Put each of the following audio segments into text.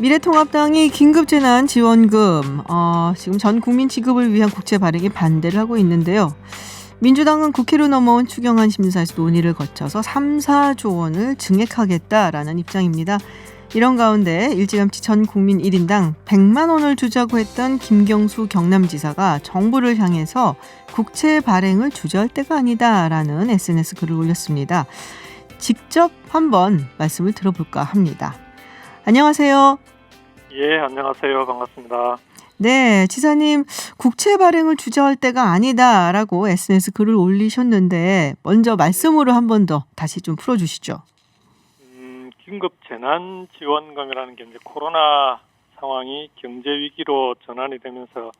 미래통합당이 긴급재난지원금 어, 지금 전 국민 지급을 위한 국채 발행에 반대를 하고 있는데요. 민주당은 국회로 넘어온 추경안 심사에서 논의를 거쳐서 3, 4조 원을 증액하겠다라는 입장입니다. 이런 가운데 일찌감치 전 국민 1인당 100만 원을 주자고 했던 김경수 경남지사가 정부를 향해서 국채 발행을 주저할 때가 아니다라는 SNS 글을 올렸습니다. 직접 한번 말씀을 들어볼까 합니다. 안녕하세요. 예, 안녕하세요. 반갑습니다. 네, 지사님 국채 발행을 주저할 때가 아니다라고 SNS 글을 올리셨는데 먼저 말씀으로 한 번 더 다시 좀 풀어주시죠. 음, 긴급 재난 지원금이라는 게 이제 코로나 상황이 경제 위기로 전환이 되면서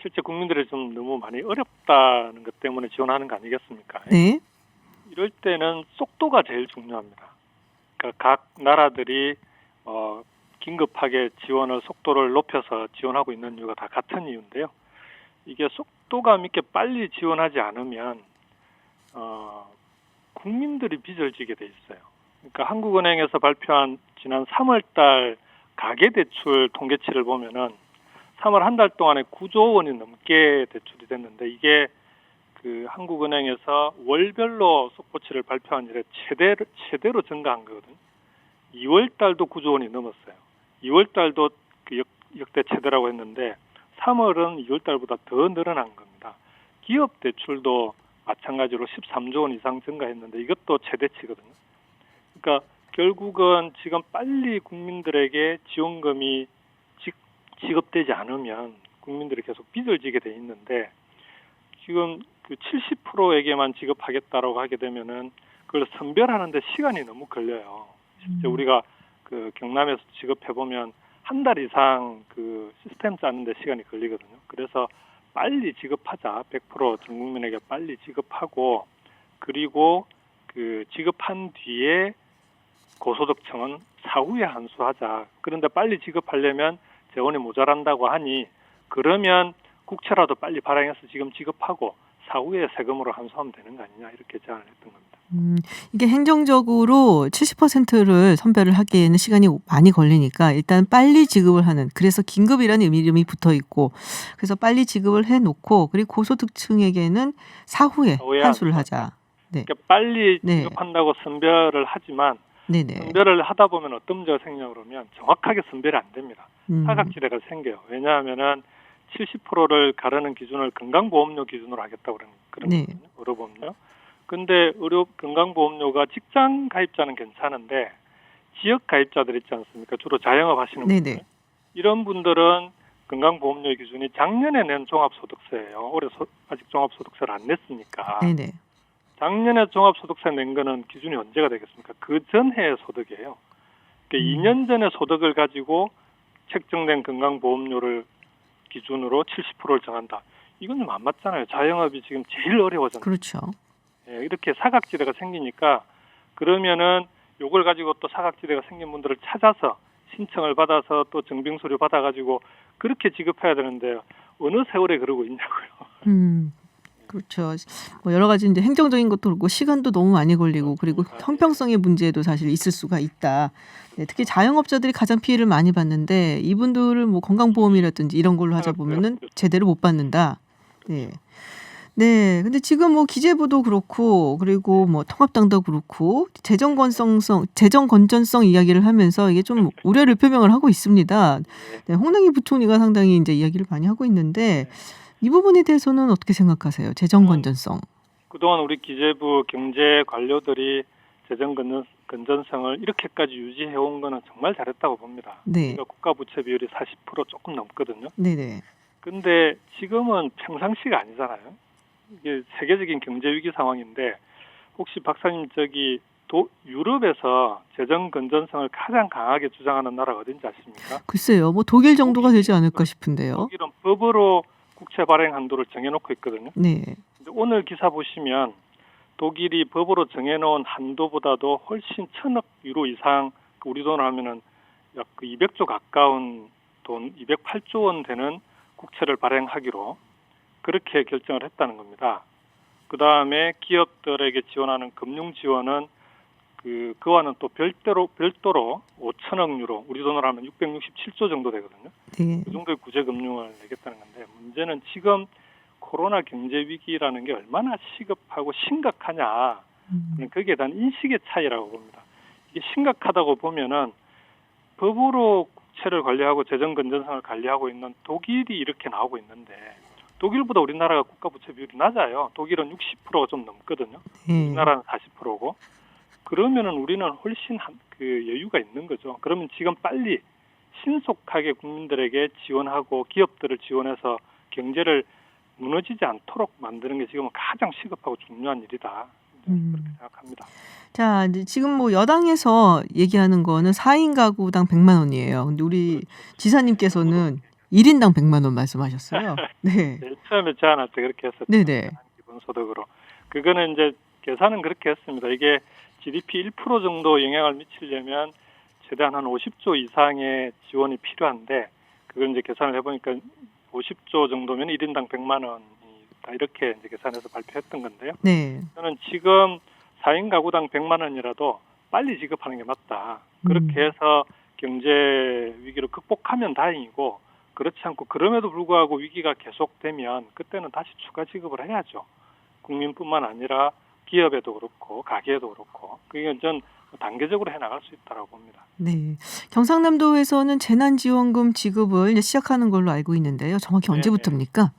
실제 국민들이 좀 너무 많이 어렵다는 것 때문에 지원하는 거 아니겠습니까? 네, 이럴 때는 속도가 제일 중요합니다. 그러니까 각 나라들이 어, 긴급하게 지원을 속도를 높여서 지원하고 있는 이유가 다 같은 이유인데요. 이게 속도감 있게 빨리 지원하지 않으면 어, 국민들이 빚을 지게 돼 있어요. 그러니까 한국은행에서 발표한 지난 3월달 가계대출 통계치를 보면은 3월 한 달 동안에 9조 원이 넘게 대출이 됐는데 이게 그 한국은행에서 월별로 속보치를 발표한 이래 최대로 최대로 증가한 거거든요. 2월 달도 9조 원이 넘었어요. 2월 달도 그 역, 역대 최대라고 했는데 3월은 2월 달보다 더 늘어난 겁니다. 기업 대출도 마찬가지로 13조 원 이상 증가했는데 이것도 최대치거든요. 그러니까 결국은 지금 빨리 국민들에게 지원금이 지, 지급되지 않으면 국민들이 계속 빚을 지게 돼 있는데 지금 그 70%에게만 지급하겠다라고 하게 되면은 그걸 선별하는데 시간이 너무 걸려요. 실제 음. 우리가 그 경남에서 지급해 보면 한 달 이상 그 시스템 짜는데 시간이 걸리거든요. 그래서 빨리 지급하자. 100%전 국민에게 빨리 지급하고 그리고 그 지급한 뒤에 고소득층은 사후에 환수하자. 그런데 빨리 지급하려면 재원이 모자란다고 하니 그러면 국채라도 빨리 발행해서 지금 지급하고 사후에 세금으로 환수하면 되는 거 아니냐 이렇게 제안을 했던 겁니다. 음, 이게 행정적으로 70%를 선별을 하기에는 시간이 많이 걸리니까 일단 빨리 지급을 하는 그래서 긴급이라는 이름이 붙어 있고 그래서 빨리 지급을 해 놓고 그리고 고소득층에게는 사후에 환수를 환수. 하자. 네, 그러니까 빨리 네. 지급한다고 선별을 하지만 네네. 선별을 하다 보면 어떤 문제가 생기냐 그러면 정확하게 선별이 안 됩니다. 음, 사각지대가 생겨요. 왜냐하면은 70%를 가르는 기준을 건강보험료 기준으로 하겠다고 그러는 그런 네. 거거든요. 의료보험료. 근데 의료 건강보험료가 직장 가입자는 괜찮은데 지역 가입자들 있지 않습니까? 주로 자영업 하시는 분들. 네네. 이런 분들은 건강보험료 기준이 작년에 낸 종합소득세예요. 올해 소- 아직 종합소득세를 안 냈으니까. 네네. 작년에 종합소득세 낸 거는 기준이 언제가 되겠습니까? 그 전해의 소득이에요. 그러니까 음. 2년 전의 소득을 가지고 책정된 건강보험료를 기준으로 70%를 정한다. 이건 좀 안 맞잖아요. 자영업이 지금 제일 어려워졌는데 그렇죠. 예, 이렇게 사각지대가 생기니까 그러면은 요걸 가지고 또 사각지대가 생긴 분들을 찾아서 신청을 받아서 또 증빙 서류 받아가지고 그렇게 지급해야 되는데 어느 세월에 그러고 있냐고요. 음, 그렇죠. 뭐 여러 가지 이제 행정적인 것도 그렇고 시간도 너무 많이 걸리고 그리고. 형평성의 문제도 사실 있을 수가 있다. 네, 특히 자영업자들이 가장 피해를 많이 받는데 이분들을 뭐 건강보험이라든지 이런 걸로 하자 보면은 제대로 못 받는다. 네. 네. 근데 지금 뭐 기재부도 그렇고 그리고 뭐 통합당도 그렇고 재정 건성성 재정 건전성 이야기를 하면서 이게 좀 우려를 표명을 하고 있습니다. 네, 홍남기 부총리가 상당히 이제 이야기를 많이 하고 있는데 이 부분에 대해서는 어떻게 생각하세요? 재정 건전성. 그동안 우리 기재부 경제 관료들이 재정 건전, 건전성을 이렇게까지 유지해 온 거는 정말 잘했다고 봅니다. 네. 우리가 국가 부채 비율이 40% 조금 넘거든요. 네네. 근데 지금은 평상시가 아니잖아요. 이게 세계적인 경제 위기 상황인데 혹시 박사님 저기 도, 유럽에서 재정 건전성을 가장 강하게 주장하는 나라가 어딘지 아십니까? 글쎄요. 뭐 독일 정도가 되지 않을까 싶은데요. 독일은 법으로 국채 발행 한도를 정해놓고 있거든요. 네. 근데 오늘 기사 보시면 독일이 법으로 정해놓은 한도보다도 훨씬 천억 유로 이상 그 우리 돈으로 하면은 약그 200조 가까운 돈 208조 원 되는 국채를 발행하기로 그렇게 결정을 했다는 겁니다. 그 다음에 기업들에게 지원하는 금융 지원은 그 그와는 또 별도로 별도로 5천억 유로 우리 돈으로 하면 667조 정도 되거든요. 네. 그 정도의 구제 금융을 내겠다는 건데 문제는 지금 코로나 경제 위기라는 게 얼마나 시급하고 심각하냐 음. 거기에 대한 인식의 차이라고 봅니다. 이게 심각하다고 보면은 법으로 국채를 관리하고 재정 건전성을 관리하고 있는 독일이 이렇게 나오고 있는데 독일보다 우리나라가 국가 부채 비율이 낮아요. 독일은 60%가 좀 넘거든요. 네. 우리나라는 40%고 그러면은 우리는 훨씬 한, 그 여유가 있는 거죠. 그러면 지금 빨리 신속하게 국민들에게 지원하고 기업들을 지원해서 경제를 무너지지 않도록 만드는 게 지금은 가장 시급하고 중요한 일이다. 음. 그렇게 생각합니다. 자, 이제 지금 뭐 여당에서 얘기하는 거는 4인 가구당 100만 원이에요. 근데 우리 지사님께서는 1인당 100만 원 말씀하셨어요. 네. 네, 처음에 제안할 때 그렇게 했었죠. 네네. 기본소득으로. 그거는 이제 계산은 그렇게 했습니다. 이게 GDP 1% 정도 영향을 미치려면 최대한 한 50조 이상의 지원이 필요한데 그걸 이제 계산을 해보니까 50조 정도면 1인당 100만 원이 다 이렇게 이제 계산해서 발표했던 건데요. 네. 저는 지금 4인 가구당 100만 원이라도 빨리 지급하는 게 맞다. 그렇게 음. 해서 경제 위기를 극복하면 다행이고 그렇지 않고 그럼에도 불구하고 위기가 계속되면 그때는 다시 추가 지급을 해야죠. 국민뿐만 아니라 기업에도 그렇고 가게에도 그렇고 그게 전 단계적으로 해 나갈 수 있다고 봅니다. 네. 경상남도에서는 재난지원금 지급을 시작하는 걸로 알고 있는데요. 정확히 네, 언제부터입니까?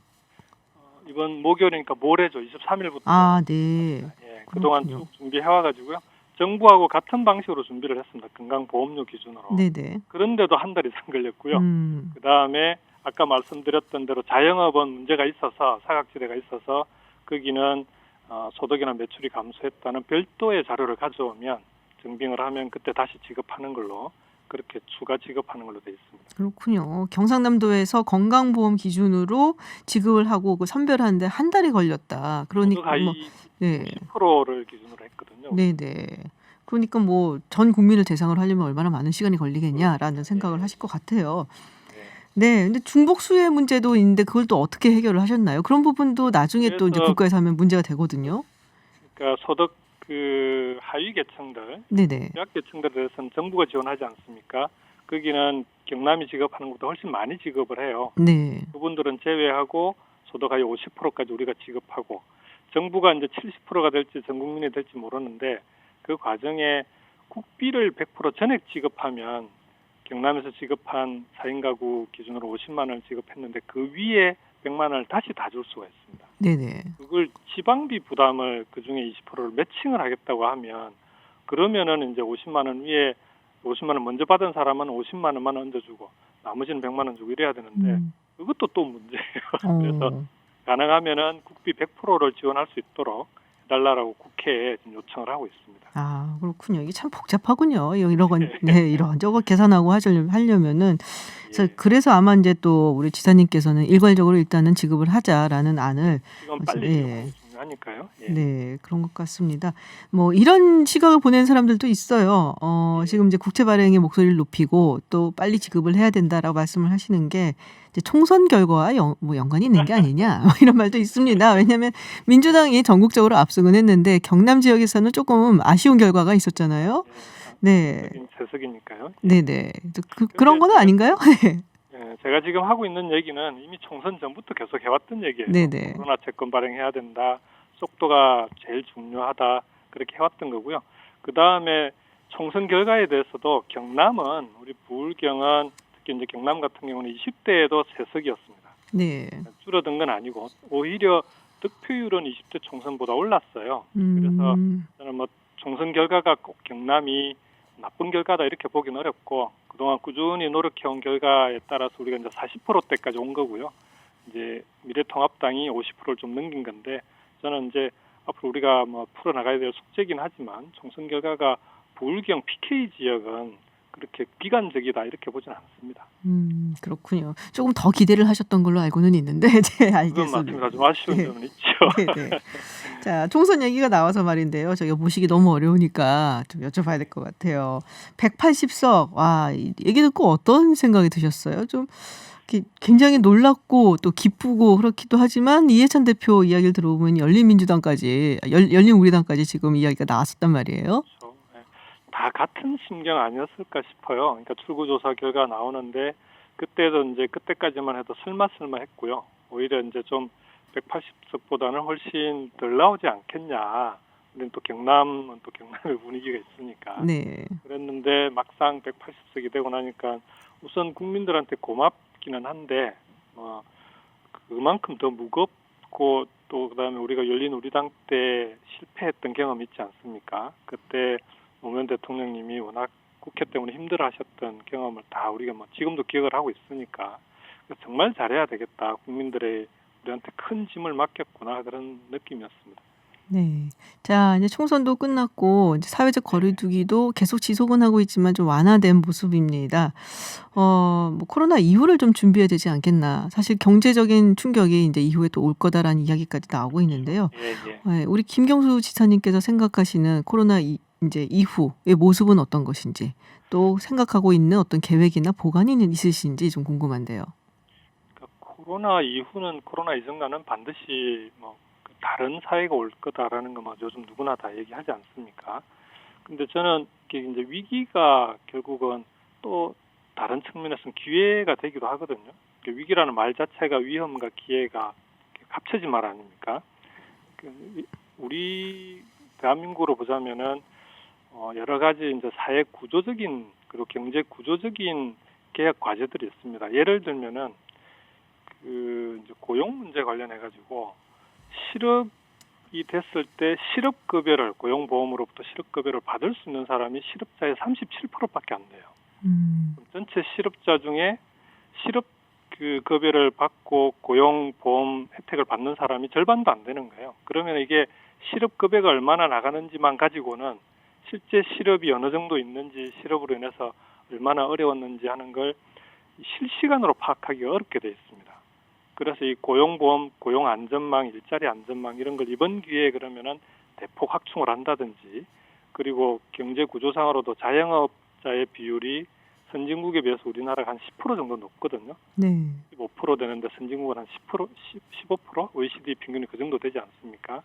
어, 이번 목요일이니까 모레죠. 23일부터. 아, 네. 예, 그동안 그렇군요. 쭉 준비해 와가지고요. 정부하고 같은 방식으로 준비를 했습니다. 건강보험료 기준으로. 네네. 그런데도 한 달 이상 걸렸고요. 음. 그 다음에 아까 말씀드렸던 대로 자영업은 문제가 있어서 사각지대가 있어서 거기는 어, 소득이나 매출이 감소했다는 별도의 자료를 가져오면 증빙을 하면 그때 다시 지급하는 걸로 그렇게 추가 지급하는 걸로 돼 있습니다. 그렇군요. 경상남도에서 건강보험 기준으로 지급을 하고 그 선별하는데 한 달이 걸렸다. 그러니까 뭐 네. 10%를 기준으로 했거든요. 네 네. 그러니까 뭐 전 국민을 대상으로 하려면 얼마나 많은 시간이 걸리겠냐라는 생각을 하실 것 같아요. 네. 네, 근데 중복 수혜 문제도 있는데 그걸 또 어떻게 해결을 하셨나요? 그런 부분도 나중에 또 이제 국가에서 하면 문제가 되거든요. 그러니까 소득 그 하위 계층들, 네네. 취약 계층들에 대해서는 정부가 지원하지 않습니까? 거기는 경남이 지급하는 것보다 훨씬 많이 지급을 해요. 네. 그분들은 제외하고 소득 하위 50%까지 우리가 지급하고 정부가 이제 70%가 될지 전 국민이 될지 모르는데 그 과정에 국비를 100% 전액 지급하면 경남에서 지급한 4인 가구 기준으로 50만 원을 지급했는데 그 위에 100만 원을 다시 다 줄 수가 있습니다. 네네. 그걸 지방비 부담을 그 중에 20%를 매칭을 하겠다고 하면 그러면은 이제 50만 원 위에 50만 원 먼저 받은 사람은 50만 원만 얹어주고 나머지는 100만 원 주고 이래야 되는데 음. 그것도 또 문제예요. 어. 그래서 가능하면은 국비 100%를 지원할 수 있도록 해달라고 국회에 요청을 하고 있습니다. 아 그렇군요. 이게 참 복잡하군요. 이런 건 네, 이런 저거 계산하고 하려면 하려면은 그래서 예, 그래서 아마 이제 또 우리 지사님께서는 일괄적으로 일단은 지급을 하자라는 안을. 빨리 예. 중요하니까요. 예. 네, 그런 것 같습니다. 뭐 이런 시각을 보낸 사람들도 있어요. 어, 예. 지금 이제 국채 발행의 목소리를 높이고 또 빨리 지급을 해야 된다라고 말씀을 하시는 게 이제 총선 결과와 연, 뭐 연관이 있는 게 아니냐 뭐 이런 말도 있습니다. 왜냐하면 민주당이 전국적으로 압승은 했는데 경남 지역에서는 조금 아쉬운 결과가 있었잖아요. 네, 예. 재석이니까요. 네, 네. 그, 그런 거는 아닌가요? 네, 예, 제가 지금 하고 있는 얘기는 이미 총선 전부터 계속 해왔던 얘기예요. 네, 네. 코로나 채권 발행해야 된다. 속도가 제일 중요하다. 그렇게 해왔던 거고요. 그 다음에 총선 결과에 대해서도 경남은 우리 부울경은 특히 이제 경남 같은 경우는 20대에도 세석이었습니다. 네. 줄어든 건 아니고 오히려 득표율은 20대 총선보다 올랐어요. 그래서 음, 저는 뭐 총선 결과가 꼭 경남이 나쁜 결과다 이렇게 보긴 어렵고 그동안 꾸준히 노력해온 결과에 따라서 우리가 이제 40%대까지 온 거고요. 이제 미래통합당이 50%를 좀 넘긴 건데 저는 이제 앞으로 우리가 뭐 풀어 나가야 될 숙제긴 하지만 총선 결과가 부울경 PK 지역은 그렇게 비관적이다 이렇게 보진 않습니다. 음, 그렇군요. 조금 더 기대를 하셨던 걸로 알고는 있는데, 네, 알겠습니다. 좀 아쉬운 네. 점은 있죠. 네, 네. 자, 총선 얘기가 나와서 말인데요. 저희가 보시기 너무 어려우니까 좀 여쭤봐야 될 것 같아요. 180석, 와, 이 얘기 듣고 어떤 생각이 드셨어요? 좀 굉장히 놀랍고 또 기쁘고 그렇기도 하지만 이해찬 대표 이야기를 들어보면 열린민주당까지, 열, 열린우리당까지 지금 이야기가 나왔었단 말이에요. 그렇죠. 네. 다 같은 심경 아니었을까 싶어요. 그러니까 출구조사 결과 나오는데 그때도 이제 그때까지만 해도 설마설마했고요. 오히려 이제 좀 180석보다는 훨씬 덜 나오지 않겠냐. 우리는 또 경남은 또 경남의 분위기가 있으니까 네. 그랬는데 막상 180석이 되고 나니까 우선 국민들한테 고맙 기는 한데 어, 그만큼 더 무겁고 또 그다음에 우리가 열린 우리당 때 실패했던 경험이 있지 않습니까? 그때 노무현 대통령님이 워낙 국회 때문에 힘들어하셨던 경험을 다 우리가 뭐 지금도 기억을 하고 있으니까 정말 잘해야 되겠다. 국민들의 우리한테 큰 짐을 맡겼구나 그런 느낌이었습니다. 네. 자, 이제 총선도 끝났고 이제 사회적 거리두기도 계속 지속은 하고 있지만 좀 완화된 모습입니다. 어, 뭐 코로나 이후를 좀 준비해야 되지 않겠나. 사실 경제적인 충격이 이제 이후에 또 올 거다라는 이야기까지 나오고 있는데요. 예, 예. 네, 우리 김경수 지사님께서 생각하시는 코로나 이, 이제 이후의 모습은 어떤 것인지 또 생각하고 있는 어떤 계획이나 보관이 있으신지 좀 궁금한데요. 그러니까 코로나 이후는 코로나 이전과는 반드시 뭐그 다른 사회가 올 거다라는 거뭐 요즘 누구나 다 얘기하지 않습니까? 근데 저는 이게 이제 위기가 결국은 또 다른 측면에서는 기회가 되기도 하거든요. 그 위기라는 말 자체가 위험과 기회가 합쳐진 말 아닙니까? 그 우리 대한민국으로 보자면은 어 여러 가지 이제 사회 구조적인 그리고 경제 구조적인 개혁 과제들이 있습니다. 예를 들면은 그 이제 고용 문제 관련해 가지고 실업이 됐을 때 실업급여를 고용보험으로부터 실업급여를 받을 수 있는 사람이 실업자의 37%밖에 안 돼요. 음, 전체 실업자 중에 실업 그 급여를 받고 고용보험 혜택을 받는 사람이 절반도 안 되는 거예요. 그러면 이게 실업급여가 얼마나 나가는지만 가지고는 실제 실업이 어느 정도 있는지 실업으로 인해서 얼마나 어려웠는지 하는 걸 실시간으로 파악하기가 어렵게 돼 있습니다. 그래서 이 고용보험, 고용안전망, 일자리 안전망 이런 걸 이번 기회에 그러면은 대폭 확충을 한다든지 그리고 경제 구조상으로도 자영업자의 비율이 선진국에 비해서 우리나라가 한 10% 정도 높거든요. 네. 15% 되는데 선진국은 한 10%, 10, 15% OECD 평균이 그 정도 되지 않습니까?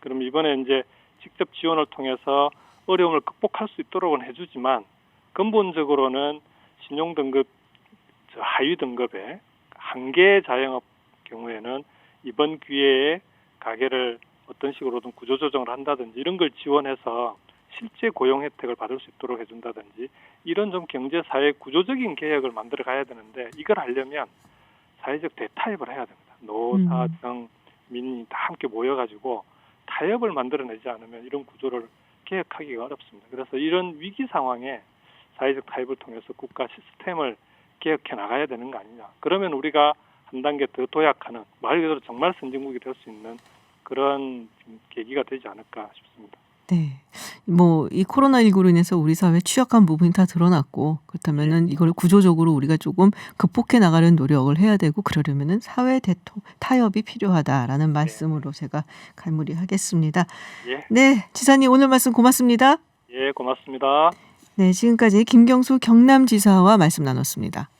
그럼 이번에 이제 직접 지원을 통해서 어려움을 극복할 수 있도록은 해주지만 근본적으로는 신용 등급 저 하위 등급의 한계 자영업 경우에는 이번 기회에 가게를 어떤 식으로든 구조조정을 한다든지 이런 걸 지원해서 실제 고용 혜택을 받을 수 있도록 해준다든지 이런 좀 경제 사회 구조적인 개혁을 만들어 가야 되는데 이걸 하려면 사회적 대타협을 해야 됩니다. 노사, 음. 정, 민이 다 함께 모여가지고 타협을 만들어내지 않으면 이런 구조를 개혁하기가 어렵습니다. 그래서 이런 위기 상황에 사회적 타협을 통해서 국가 시스템을 개혁해 나가야 되는 거 아니냐. 그러면 우리가 한 단계 더 도약하는 말 그대로 정말 선진국이 될 수 있는 그런 계기가 되지 않을까 싶습니다. 네. 뭐 이 코로나19로 인해서 우리 사회 취약한 부분이 다 드러났고 그렇다면은 이걸 구조적으로 우리가 조금 극복해 나가는 노력을 해야 되고 그러려면은 사회 대토 타협이 필요하다라는 말씀으로 제가 갈무리하겠습니다. 예, 네, 지사님 오늘 말씀 고맙습니다. 예, 고맙습니다. 네, 지금까지 김경수 경남지사와 말씀 나눴습니다.